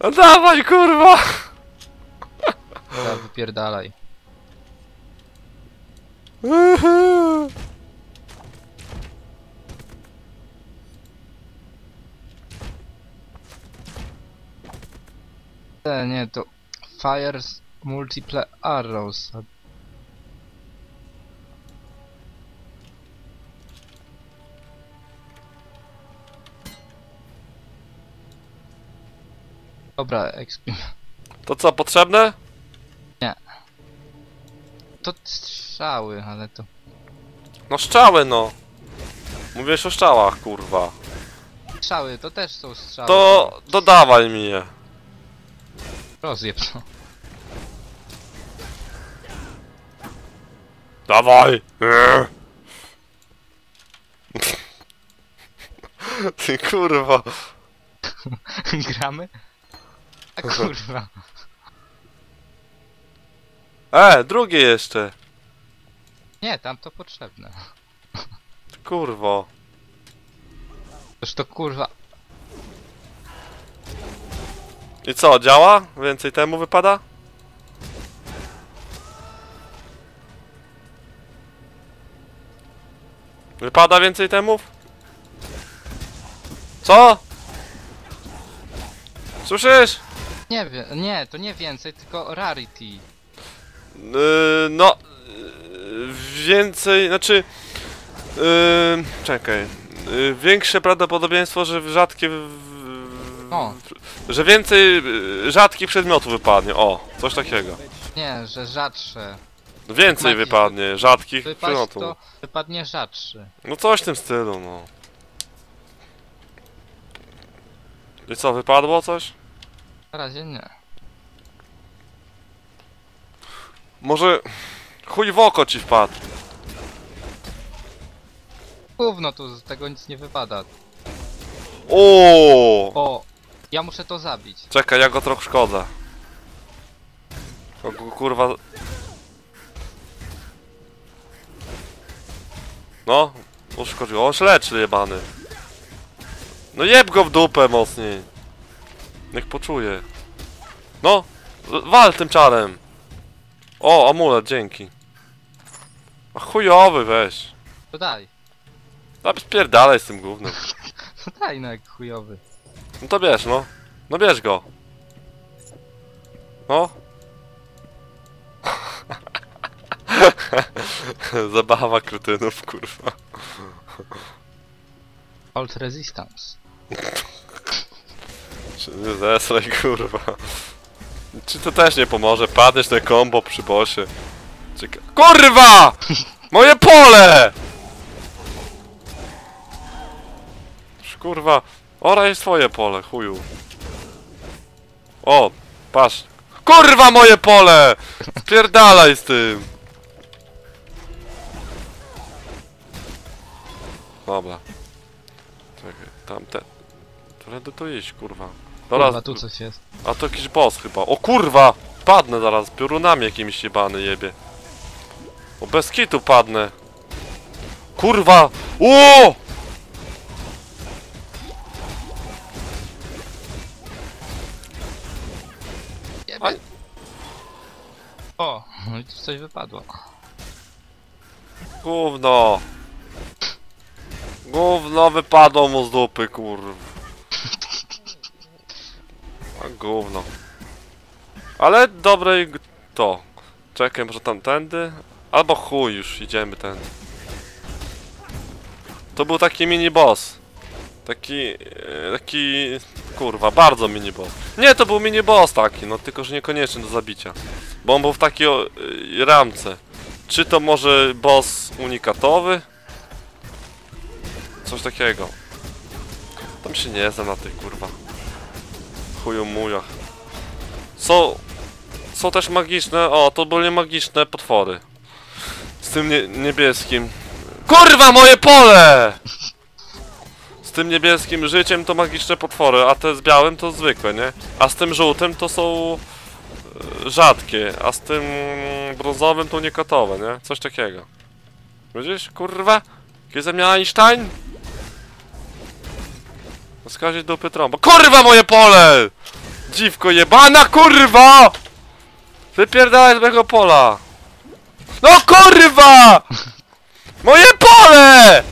No dawaj, kurwa! Dobra, wypierdalaj. E, nie, to Fires Multiple Arrows. Dobra, exp. To co, potrzebne? To strzały, ale to... No strzały, no. Mówisz o strzałach, kurwa. Strzały, to też są strzały. To dodawaj mi je. Rozjeb to. Dawaj! Eee. Ty kurwa. Gramy? A kurwa. E, drugie jeszcze. Nie, tam to potrzebne. Kurwo. Toż to kurwa... I co, działa? Więcej temu wypada? Wypada więcej temów? Co? Słyszysz? Nie wiem, nie, to nie więcej, tylko rarity. Yy, no... Yy, więcej, znaczy... Yy, czekaj. Yy, większe prawdopodobieństwo, że rzadkie... O. że więcej yy, rzadkich przedmiotów wypadnie. O, coś takiego. Nie, że rzadsze. Więcej Magii. wypadnie rzadkich Wypaść przedmiotów. to wypadnie rzadszy. No coś w tym stylu, no. I co, wypadło coś? Na razie nie. Może... Chuj w oko ci wpadł. Gówno tu z tego nic nie wypada. O! O! Ja muszę to zabić. Czekaj, ja go trochę szkodzę. Kurwa... No, uszkodził. On się leczy, jebany. No jeb go w dupę mocniej. Niech poczuje. No, wal tym czarem. O, amulet, dzięki. A chujowy weź. To daj. A spierdalaj z tym gównem. To daj no jak chujowy. No to bierz, no. No bierz go. No. Zabawa kretynów, kurwa. Hold resistance. Zesraj, kurwa. Czy to też nie pomoże? Padniesz ten combo przy bosie. Czeka... KURWA! Moje pole! Kurwa. Ora jest twoje pole, chuju. O, patrz. Kurwa moje pole! Spierdalaj z tym! Dobra. Czekaj, tamte... Którędy to iść, kurwa? Dobra, Kurwa, tu coś jest. a to jakiś boss chyba. O kurwa! Padnę zaraz, piorunami jakimiś jebany jebie. O bez kitu padnę. Kurwa! O! Jebie. O, no i tu coś wypadło. Gówno! Gówno wypadło mu z dupy, kurwa. Gówno. Ale dobre to. Czekaj, może tamtędy? Albo chuj, już idziemy tędy. To był taki mini boss. Taki, e, taki, kurwa, bardzo mini boss. Nie, to był mini boss taki, no tylko, że niekoniecznie do zabicia. Bo on był w takiej o, e, ramce. Czy to może boss unikatowy? Coś takiego. Tam się nie znam na tych kurwa. Chuju mujach. Są... Są też magiczne... O, to były magiczne potwory. Z tym nie, niebieskim. KURWA MOJE POLE! Z tym niebieskim życiem to magiczne potwory, a te z białym to zwykłe, nie? A z tym żółtym to są... e, Rzadkie, a z tym brązowym to unikatowe, nie? Coś takiego. Widzisz, kurwa? Kiedy ze Einstein? Skazie dupy trąba. Kurwa moje pole! Dziwko jebana kurwa! Wypierdalaj z mojego pola! No kurwa! Moje pole!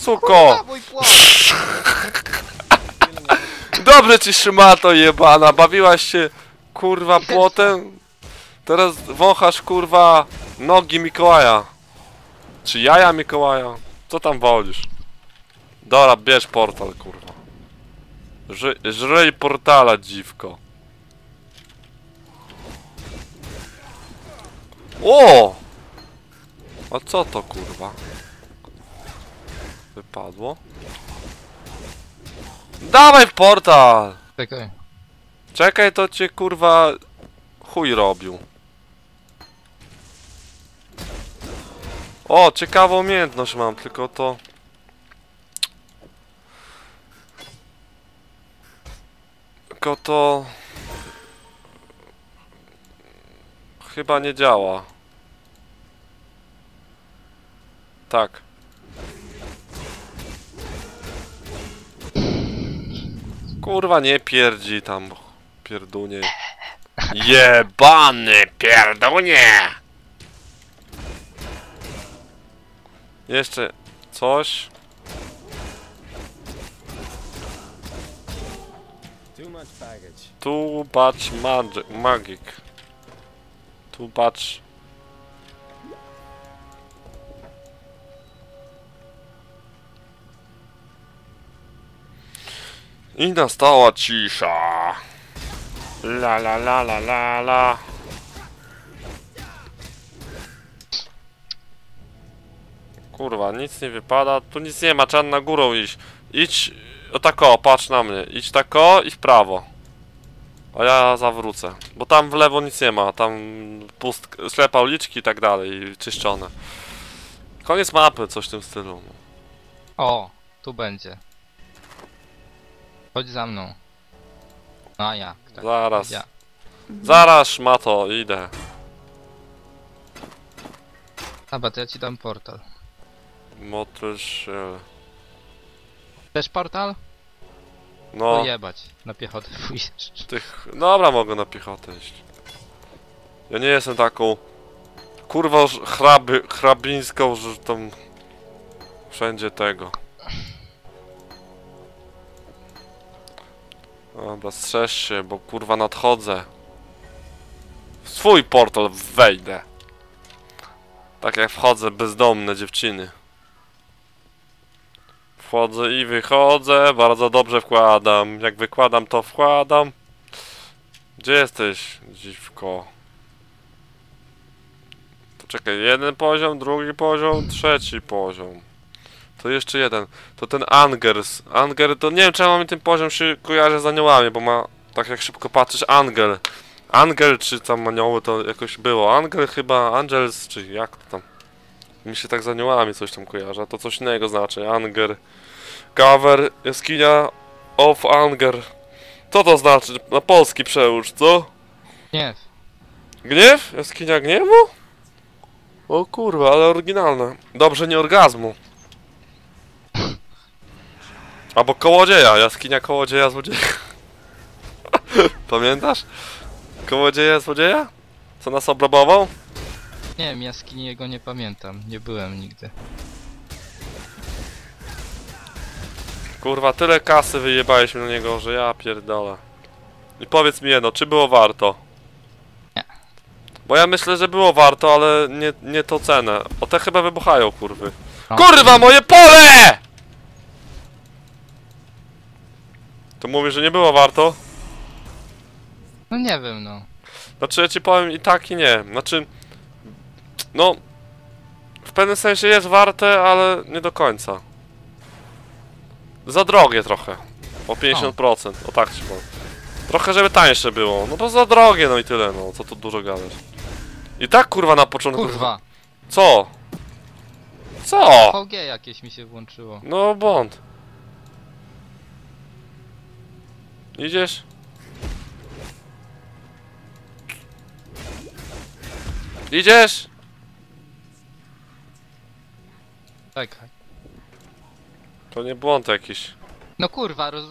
Suko! Dobrze ci szmato jebana, bawiłaś się kurwa płotem? Teraz wąchasz kurwa nogi Mikołaja. Czy jaja Mikołaja? Co tam wolisz? Dobra, bierz portal kurwa. Ży żryj portala dziwko. O! A co to kurwa? Wypadło? Dawaj w portal! Czekaj. Czekaj, to cię kurwa chuj robił. O, ciekawą umiejętność mam, tylko to... Tylko to... Chyba nie działa. Tak. Kurwa, nie pierdzi tam, pierdunie. Jebany pierdunie! Jeszcze coś. Too much magic. magic. Too much. I nastała cisza. La la la la la la. Kurwa, nic nie wypada. Tu nic nie ma, trzeba na górą iść. Idź, o tako, patrz na mnie. Idź tako i w prawo. A ja zawrócę. Bo tam w lewo nic nie ma. Tam pust, ślepa uliczki i tak dalej. Czyszczone. Koniec mapy, coś w tym stylu. O, tu będzie. Chodź za mną. A jak? Tak. Zaraz. Ja. Zaraz, szmato, idę. Dobra, to ja ci dam portal. Motyl się... Chcesz portal? No, No. jebać. Na piechotę pójdziesz. tych... Dobra, mogę na piechotę iść. Ja nie jestem taką... Kurwa hraby, hrabińską, że tam... Wszędzie tego. Dobra, strzeż się, bo kurwa nadchodzę. W swój portal wejdę. Tak jak wchodzę, bezdomne dziewczyny. Wchodzę i wychodzę, bardzo dobrze wkładam. Jak wykładam, to wkładam. Gdzie jesteś, dziwko? To czekaj, jeden poziom, drugi poziom, trzeci poziom. To jeszcze jeden. To ten Angers. Anger to nie wiem czemu mi ten poziom się kojarzy z aniołami, bo ma tak jak szybko patrzysz Angel. Angel czy tam anioły to jakoś było. Angel chyba, Angels czy jak to tam. Mi się tak z aniołami coś tam kojarzy, a to coś innego znaczy. Anger. Cover, jaskinia of Anger. Co to znaczy? Na polski przełóż, co? Nie, Gniew? Jaskinia gniewu? O kurwa, ale oryginalne. Dobrze, nie orgazmu. Albo kołodzieja, jaskinia kołodzieja złodzieja. Pamiętasz? Kołodzieja złodzieja? Co nas obrabował? Nie wiem, jaskini jego nie pamiętam. Nie byłem nigdy. Kurwa, tyle kasy wyjebaliśmy na niego, że ja pierdolę. I powiedz mi jedno, czy było warto? Nie. Bo ja myślę, że było warto, ale nie, nie tą cenę. O te chyba wybuchają, kurwy. No. Kurwa, moje pole! To mówisz, że nie było warto? No nie wiem, no. Znaczy, ja ci powiem i tak i nie. Znaczy, no, w pewnym sensie jest warte, ale nie do końca. Za drogie trochę. O 50%, o, tak ci powiem. Trochę, żeby tańsze było. No bo za drogie, no i tyle, no. Co tu dużo gadać. I tak, kurwa, na początku... Kurwa, Co? Co? VG jakieś mi się włączyło. No, błąd. Idziesz? Idziesz? Czekaj. To nie błąd jakiś. No kurwa, roz...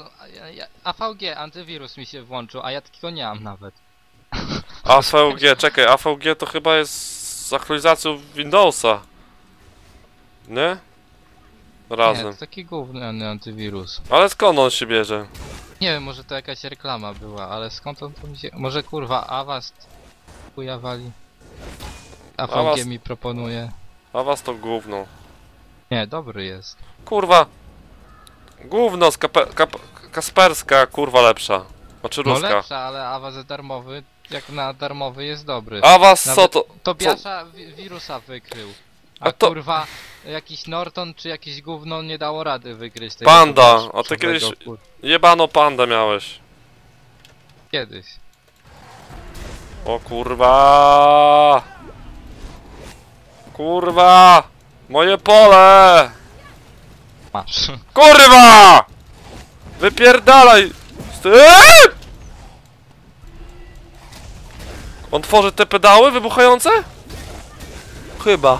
AVG, antywirus mi się włączył, a ja takiego nie mam nawet. AVG, czekaj, AVG to chyba jest z aktualizacją Windowsa. Nie? Nie, Razem. to taki gówniany antywirus. Ale skąd on się bierze? Nie wiem, może to jakaś reklama była, ale skąd on to mi się... Może kurwa, Avast ujawali. AVG Avast- mi proponuje. A was to gówno. Nie, dobry jest. Kurwa! Gówno z kape, kap, Kasperska, kurwa lepsza. Znaczy No ruska. lepsza, ale Avast darmowy, jak na darmowy jest dobry. A was co Nawet- to? To Biasza wi wirusa wykrył. A, A to- kurwa, jakiś Norton czy jakieś gówno nie dało rady wykryć tego. Panda, a ty kiedyś- kur- Jebano pandę miałeś. Kiedyś. O kurwa! Kurwa! Moje pole! Masz. Kurwa! Wypierdalaj! Eee! On tworzy te pedały wybuchające? Chyba.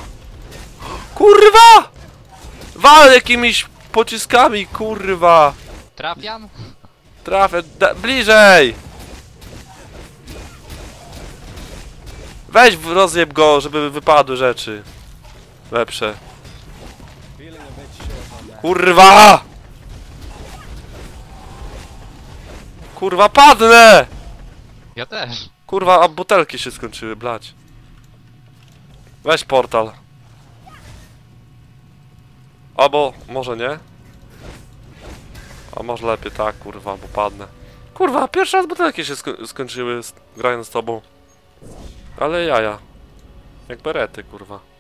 Kurwa! Wal jakimiś pociskami, kurwa! Trafiam? Trafię, da, bliżej! Weź rozjeb go, żeby wypadły rzeczy. Lepsze. Kurwa! Kurwa, padnę! Ja też. Kurwa, a butelki się skończyły, blać. Weź portal. Albo, może nie? A może lepiej tak, kurwa, bo padnę. Kurwa, pierwszy raz butelki się sko skończyły z, grając z tobą. Ale jaja. Jak berety, kurwa.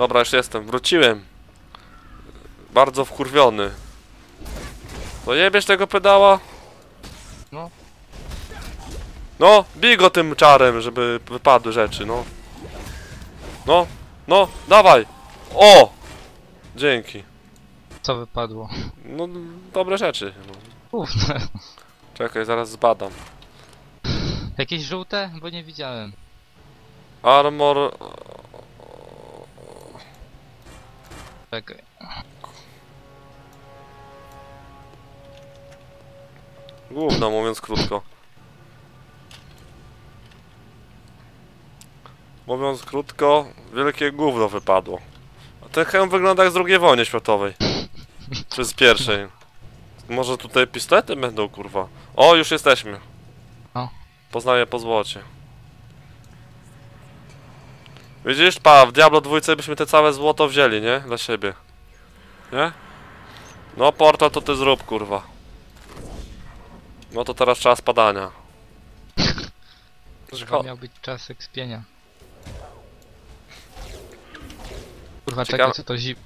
Dobra, już jestem. Wróciłem. Bardzo wkurwiony. To jebiesz tego pedała? No. No, bij go tym czarem, żeby wypadły rzeczy, no. No, no, dawaj! O! Dzięki. Co wypadło? No, dobre rzeczy. No. Gówno. Czekaj, zaraz zbadam. Jakieś żółte? Bo nie widziałem. Armor... Czekaj. Gówno, mówiąc krótko. Mówiąc krótko, wielkie gówno wypadło. A ten hełm wygląda jak z II wojny światowej. Czy z pierwszej. Może tutaj pistolety będą, kurwa. O, już jesteśmy. O. Poznaję po złocie. Widzisz, pa, w Diablo 2 byśmy te całe złoto wzięli, nie? Dla siebie. Nie? No, portal to ty zrób, kurwa. No to teraz czas padania. Szko- miał być czas ekspienia. Kurwa, Ciekawe- czekaj, co to zi